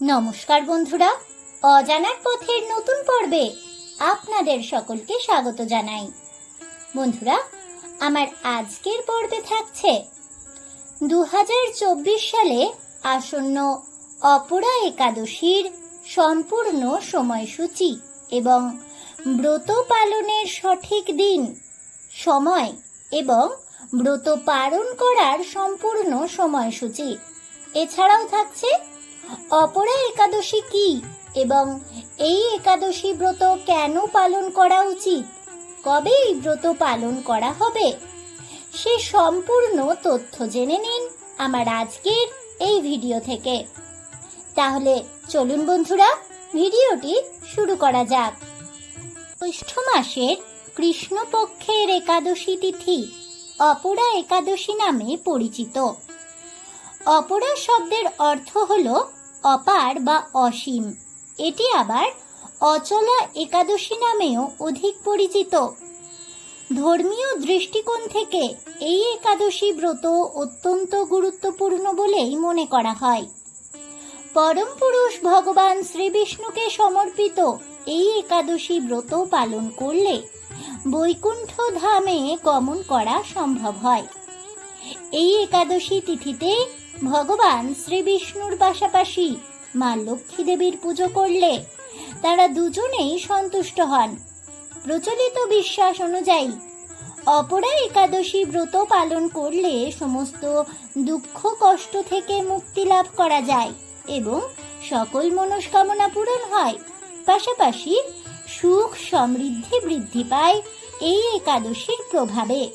নমস্কার বন্ধুরা, অজানার পথের নতুন পর্বে আপনাদের সকলকে স্বাগত জানাই। বন্ধুরা, আমার আজকের পর্বে থাকছে দু হাজার চব্বিশ সালে আসন্ন অপরা একাদশীর সম্পূর্ণ সময়সূচি এবং ব্রত পালনের সঠিক দিন, সময় এবং ব্রত পালন করার সম্পূর্ণ সময়সূচি। এছাড়াও থাকছে অপরা একাদশী কি এবং এই একাদশী ব্রত কেন পালন করা উচিত? কবে এই ব্রত পালন করা হবে? সে সম্পূর্ণ তথ্য জেনে নিন আমার আজকের এই ভিডিও থেকে। তাহলে চলুন বন্ধুরা, ভিডিওটি শুরু করা যাক। জ্যৈষ্ঠ মাসের কৃষ্ণপক্ষের একাদশী তিথি অপরা একাদশী নামে পরিচিত। অপরা শব্দের অর্থ হল অপার বা অসীম। এটি আবার অচলা একাদশী নামেও অধিক পরিচিত। ধর্মীয় দৃষ্টিকোণ থেকে এই একাদশী ব্রত অত্যন্ত গুরুত্বপূর্ণ বলেই মনে করা হয়। পরম পুরুষ ভগবান শ্রীবিষ্ণুকে সমর্পিত এই একাদশী ব্রত পালন করলে বৈকুণ্ঠ ধামে গমন করা সম্ভব হয়। এই একাদশী তিথিতে ভগবান শ্রী বিষ্ণুর পাশাপাশি মা লক্ষ্মী দেবীর পুজো করলে তারা দুজনেই সন্তুষ্ট হন। প্রচলিত বিশ্বাস অনুযায়ী অপরা একাদশী ব্রত পালন করলে সমস্ত দুঃখ, কষ্ট থেকে মুক্তি লাভ করা যায় এবং সকল মনস্কামনা পূরণ হয়। পাশাপাশি সুখ সমৃদ্ধি বৃদ্ধি পায় এই একাদশীর প্রভাবে।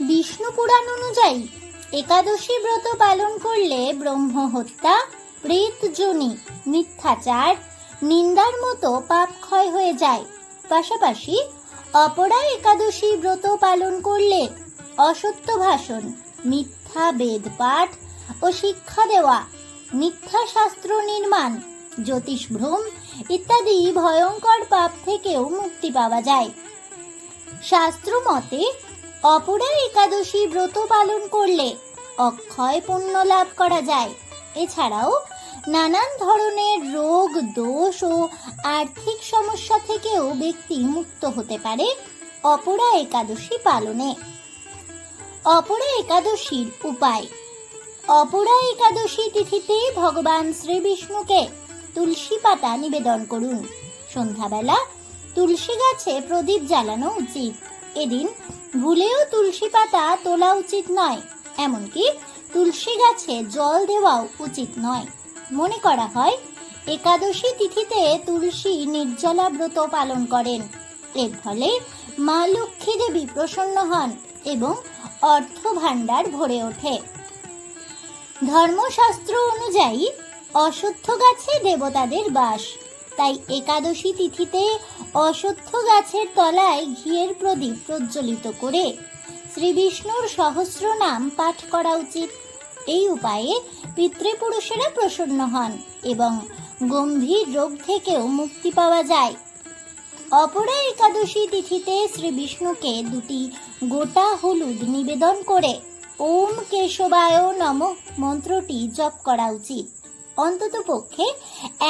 বিষ্ণু পুরাণ অনুযায়ী একাদশী ব্রত পালন করলে ব্রহ্ম হত্যা প্রীত প্রেতজনি মিথ্যাচার, নিন্দার মতো পাপ ক্ষয় হয়ে যায়। পাশাপাশি অপরা একাদশী ব্রত পালন করলে অসত্য ভাষণ, মিথ্যা বেদ পাঠ ও শিক্ষা দেওয়া, মিথ্যা শাস্ত্র নির্মাণ, জ্যোতিষ ভ্রম ইত্যাদি ভয়ঙ্কর পাপ থেকেও মুক্তি পাওয়া যায়। শাস্ত্র মতে অপরা একাদশী ব্রত পালন করলে অক্ষয় পুণ্য লাভ করা যায়। এছাড়াও নানান ধরনের রোগ, দোষ ও আর্থিক সমস্যা থেকেও ব্যক্তি মুক্ত হতে পারে অপরা একাদশী পালনে। অপরা একাদশীর উপায়। অপরা একাদশী তিথিতে ভগবান শ্রী বিষ্ণুকে তুলসী পাতা নিবেদন করুন। সন্ধ্যাবেলা তুলসী গাছে প্রদীপ জ্বালানো উচিত। এদিন ভুলেও তুলসী পাতা তোলা উচিত নয়, এমনকি তুলসী গাছে জল দেওয়াও উচিত নয়। মনে করা হয়, একাদশী তিথিতে তুলসী নির্জলা ব্রত পালন করেন। এর ফলে মা লক্ষ্মী দেবী প্রসন্ন হন এবং অর্থ ভাণ্ডার ভরে ওঠে। ধর্মশাস্ত্র অনুযায়ী অশ্বত্থ গাছে দেবতাদের বাস। তাই একাদশী তিথিতে অশ্বত্থ গাছের তলায় ঘিয়ের প্রদীপ প্রজ্বলিত করে শ্রী বিষ্ণুর সহস্র নাম পাঠ করা উচিত। এই উপায়ে পিতৃপুরুষেরা প্রসন্ন হন এবং গম্ভীর রোগ থেকেও মুক্তি পাওয়া যায়। অপরা একাদশী তিথিতে শ্রী বিষ্ণুকে দুটি গোটা হলুদ নিবেদন করে, ওম কেশবায় নম মন্ত্রটি জপ করা উচিত। অন্তত পক্ষে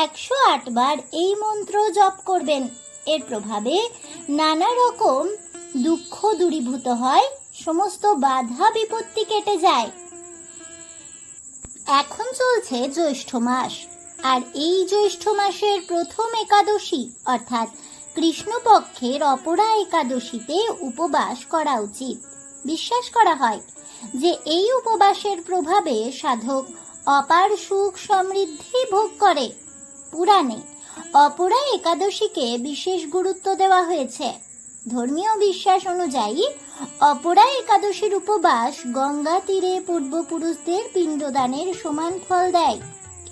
একশো আট বার এই মন্ত্র জপ করবেন। এর প্রভাবে নানা রকম দুঃখ দূরীভূত হয়, সমস্ত বাধা বিপত্তি কেটে যায়। এখন চলছে জ্যৈষ্ঠ মাস, আর এই জ্যৈষ্ঠ মাসের প্রথম একাদশী, অর্থাৎ কৃষ্ণপক্ষের অপরা একাদশীতে উপবাস করা উচিত। বিশ্বাস করা হয় যে এই উপবাসের প্রভাবে সাধক অপার সুখ সমৃদ্ধি ভোগ করে। পুরাণে অপরা একাদশীকে বিশেষ গুরুত্ব দেওয়া হয়েছে। ধর্মীয় বিশ্বাস অনুযায়ী অপরা একাদশীর উপবাস গঙ্গা তীরে পূর্বপুরুষদের পিণ্ডদানের সমান ফল দেয়।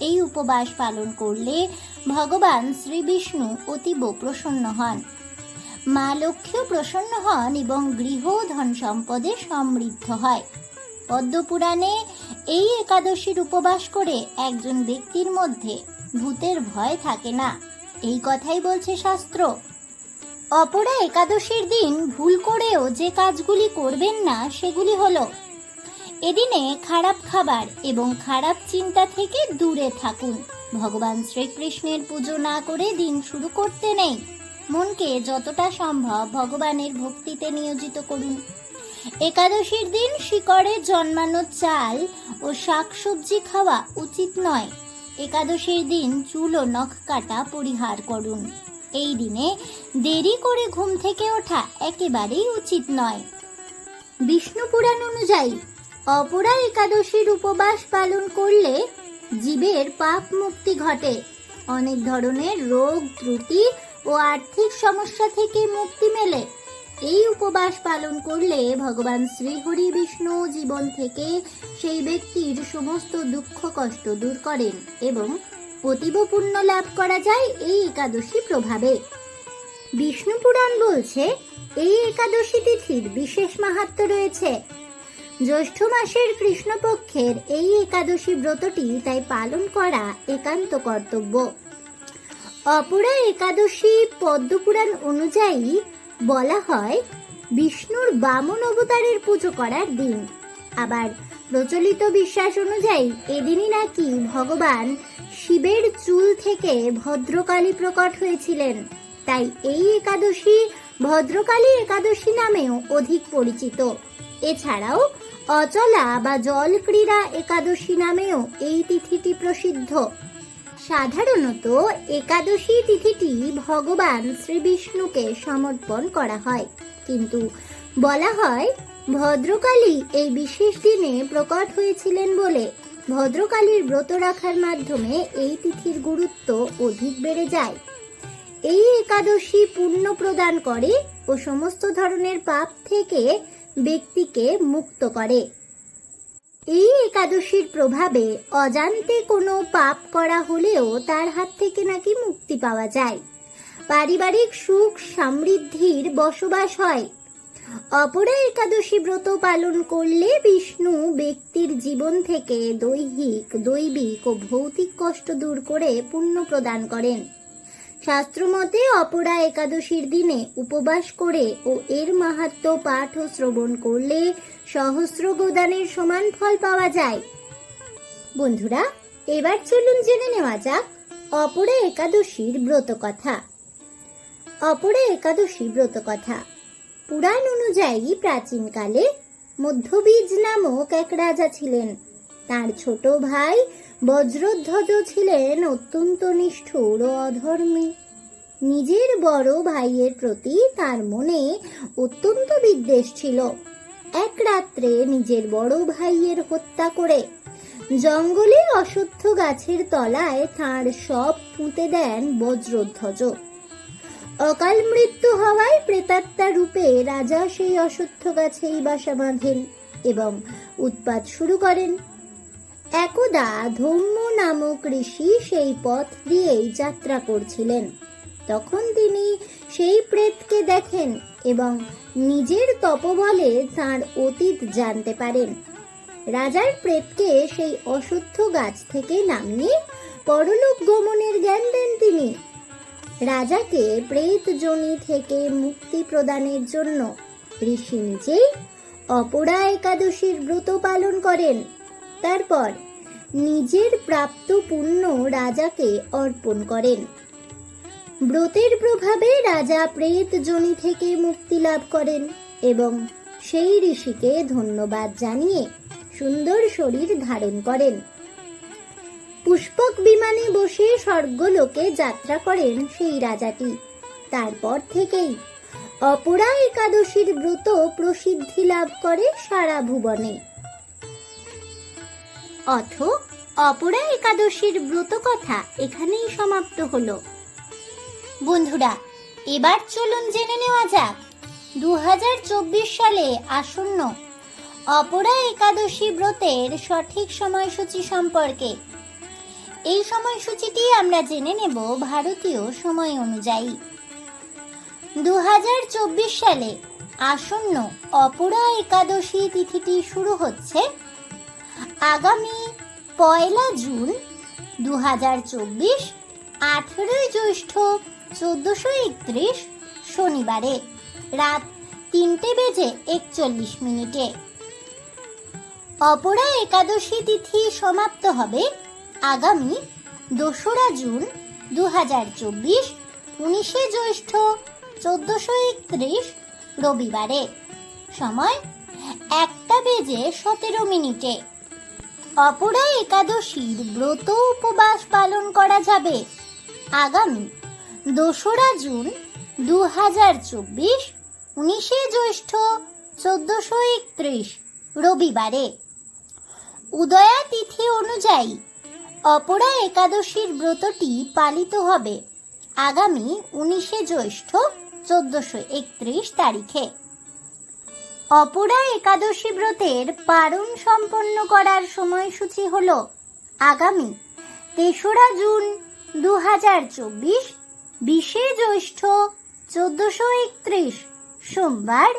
এই উপবাস পালন করলে ভগবান শ্রী বিষ্ণু অতীব প্রসন্ন হন। মা লক্ষ্মীও প্রসন্ন হন এবং গৃহ ধন সম্পদে সমৃদ্ধ হয়। পদ্মপুরাণে এই একাদশীর উপবাস করে একজন ব্যক্তির মধ্যে ভূতের ভয় থাকে না। এই কথাই বলছে শাস্ত্র। অপরা একাদশীর দিন ভুল করেও যে কাজগুলি করবেন না, সেগুলি হলো, এদিনে খারাপ খাবার এবং খারাপ চিন্তা থেকে দূরে থাকুন। ভগবান শ্রীকৃষ্ণের পুজো না করে দিন শুরু করতে নেই। মনকে যতটা সম্ভব ভগবানের ভক্তিতে নিয়োজিত করুন। একাদশীর দিন শিকড়ে জন্মানো চাল ও শাকসবজি খাওয়া উচিত নয়। একাদশীর দিন চুল ও নখ কাটা পরিহার করুন। এই দিনে দেরি করে ঘুম থেকে ওঠা একেবারেই উচিত নয়। বিষ্ণু পুরাণ অনুযায়ী, অপরা একাদশীর উপবাস পালন করলে জীবের পাপ মুক্তি ঘটে। অনেক ধরনের রোগ, ত্রুটি ও আর্থিক সমস্যা থেকে মুক্তি মেলে। এই উপবাস পালন করলে ভগবান শ্রীহরি বিষ্ণু জীবন থেকে সেই ব্যক্তির সমস্ত দুঃখ, কষ্ট দূর করেন এবং অতীব পুণ্য লাভ করা যায় এই একাদশী প্রভাবে। বিষ্ণু পুরাণ বলছে, এই একাদশী তিথির বিশেষ মাহাত্ম রয়েছে। জ্যৈষ্ঠ মাসের কৃষ্ণপক্ষের এই একাদশী ব্রতটি তাই পালন করা একান্ত কর্তব্য। অপরা একাদশী পদ্মপুরাণ অনুযায়ী বলা হয় বিষ্ণুর বামন অবতারের পুজো করার দিন। আবার প্রচলিত বিশ্বাস অনুযায়ী এদিনই নাকি ভগবান শিবের চুল থেকে ভদ্রকালী প্রকট হয়েছিলেন। তাই এই একাদশী ভদ্রকালী একাদশী নামেও অধিক পরিচিত। এছাড়াও অচলা বা জল ক্রীড়া একাদশী নামেও এই তিথিটি প্রসিদ্ধ। সাধারণত একাদশী তিথিটি ভগবান শ্রীবিষ্ণুকে সমর্পণ করা হয়। কিন্তু বলা হয়, ভদ্রকালী এই বিশেষ দিনে প্রকট হয়েছিলেন বলে ভদ্রকালীর ব্রত রাখার মাধ্যমে এই তিথির গুরুত্ব অধিক বেড়ে যায়। এই একাদশী পুণ্য প্রদান করে ও সমস্ত ধরনের পাপ থেকে ব্যক্তিকে মুক্ত করে। এই একাদশীর প্রভাবে অজান্তে কোনো পাপ করা হলেও তার হাত থেকে নাকি মুক্তি পাওয়া যায়। পারিবারিক সুখ সমৃদ্ধির বসবাস হয়। অপরা একাদশী ব্রত পালন করলে বিষ্ণু ব্যক্তির জীবন থেকে দৈহিক, দৈবিক ও ভৌতিক কষ্ট দূর করে পুণ্য প্রদান করেন। শাস্ত্রমতে অপরা একাদশীর দিনে উপবাস করে ও এর মাহাত্ম পাঠ ও শ্রবণ করলে সহস্র গোদানের সমান ফল পাওয়া যায়। বন্ধুরা, এবার চলুন জেনে নেওয়া যাক অপরা একাদশীর ব্রত কথা। অপরা একাদশী ব্রত কথা। পুরাণ অনুযায়ী প্রাচীনকালে মধ্যবীজ নামক এক রাজা ছিলেন। তার ছোট ভাই বজ্রধ্বজ ছিলেন অত্যন্ত নিষ্ঠুর ও অধর্মী। নিজের বড় ভাইয়ের প্রতি তার মনে অত্যন্ত বিদ্বেষ ছিল। এক রাত্রে নিজের বড় ভাইয়ের হত্যা করে জঙ্গলে অশ্বত্থ গাছের তলায় তার সব পুঁতে দেন বজ্রধ্বজ। অকাল মৃত্যু হওয়ায় প্রেতাত্মা রূপে রাজা সেই অশ্বত্থ গাছেই বাসা বাঁধেন এবং উৎপাত শুরু করেন। একদা ধম্ম নামক ঋষি সেই পথ দিয়েই যাত্রা করছিলেন। তখন তিনি সেই প্রেতকে দেখেন এবং নিজের তপবলে তার অতীত জানতে পারেন। রাজার প্রেতকে সেই অশ্বত্থ গাছ থেকে নামিয়ে পরলোক গমনের জ্ঞান দেন তিনি। রাজাকে প্রেত জনি থেকে মুক্তি প্রদানের জন্য ঋষি নিজেই অপরা একাদশীর ব্রত পালন করেন। তারপর নিজের প্রাপ্ত পুণ্য রাজাকে অর্পণ করেন। ব্রতের প্রভাবে রাজা প্রেত জনি থেকে মুক্তি লাভ করেন এবং সেই ঋষিকে ধন্যবাদ জানিয়ে সুন্দর শরীর ধারণ করেন। পুষ্পক বিমানে বসে স্বর্গলোকে যাত্রা করেন সেই রাজাটি। তারপর থেকেই অপরা একাদশীর ব্রত প্রসিদ্ধি লাভ করে সারা ভুবনে। অথ অপরা একাদশীর ব্রত কথা এখানেই সমাপ্ত হলো। বন্ধুরা, এবার চলুন জেনে নেওয়া যাক দু হাজার চব্বিশ সালে আসন্ন অপরা একাদশী ব্রতের সঠিক সময়সূচি সম্পর্কে। এই সময়সূচিটি আমরা জেনে নেব ভারতীয় সময় অনুযায়ী। দু হাজার চব্বিশ সালে আসন্ন অপরা একাদশী তিথিটি শুরু হচ্ছে আগামী পয়লা জুন দু হাজার চব্বিশ আঠেরোই জ্যৈষ্ঠ চোদ্দশো একত্রিশ শনিবারে রাত তিনটে বেজে একচল্লিশ মিনিটে। অপরা একাদশী তিথি সমাপ্ত হবে আগামী দোসরা জুন দু হাজার চব্বিশ উনিশে জ্যৈষ্ঠ চোদ্দশো একত্রিশ রবিবারে। সময় একটা বেজে সতেরো মিনিটে। অপরা একাদশীর ব্রত উপবাস পালন করা যাবে। আগামী দোসরা জুন দু হাজার চব্বিশ, উনিশে জ্যৈষ্ঠ চোদ্দশো একত্রিশ, রবিবারে। উদয়া তিথি অনুযায়ী অপরা একাদশীর ব্রতটি পালিত হবে। আগামী উনিশে জ্যৈষ্ঠ চোদ্দশো একত্রিশ তারিখে। অপরা একাদশী ব্রতের পারণ সম্পন্ন করার সময়সূচি হল আগামী তেসরা জুন দু হাজার চব্বিশ, বিশে জ্যৈষ্ঠ চোদ্দশো একত্রিশ, সোমবার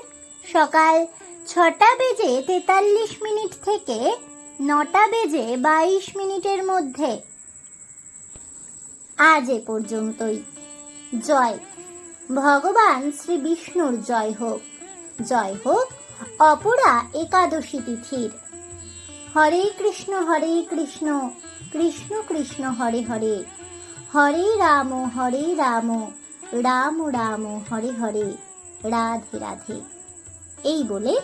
সকাল ছটা বেজে তেতাল্লিশ মিনিট থেকে নটা বেজে বাইশ মিনিটের মধ্যে। আজ এ পর্যন্তই। জয়। ভগবান শ্রী বিষ্ণুর জয় হোক। জয় হোক, অপরা একাদশী তিথির। হরে কৃষ্ণ হরে কৃষ্ণ কৃষ্ণ কৃষ্ণ, হরে হরে। হরে রাম হরে রাম রাম রাম, হরে হরে, রাধে রাধে। এই বলে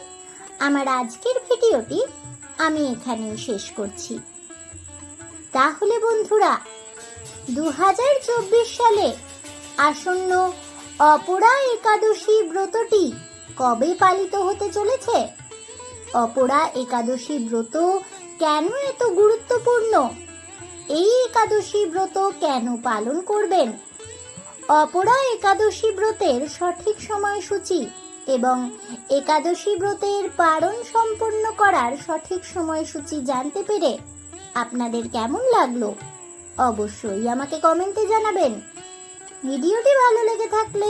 আমার আজকের ভিডিওটি আমি এখানেই শেষ করছি। তাহলে বন্ধুরা দু হাজার চব্বিশ সালে আসন্ন অপরা একাদশী ব্রতটি কবে পালিত হতে চলেছে? অপরা একাদশী ব্রত কেন এত গুরুত্বপূর্ণ? এই একাদশী ব্রত কেন পালন করবেন? অপরা একাদশী ব্রতের সঠিক সময়সূচি এবং একাদশী ব্রতের পালন সম্পন্ন করার সঠিক সময়সূচি জানতে পেরে আপনাদের কেমন লাগল? অবশ্যই আমাকে কমেন্টে জানাবেন। ভিডিওটি ভালো লেগে থাকলে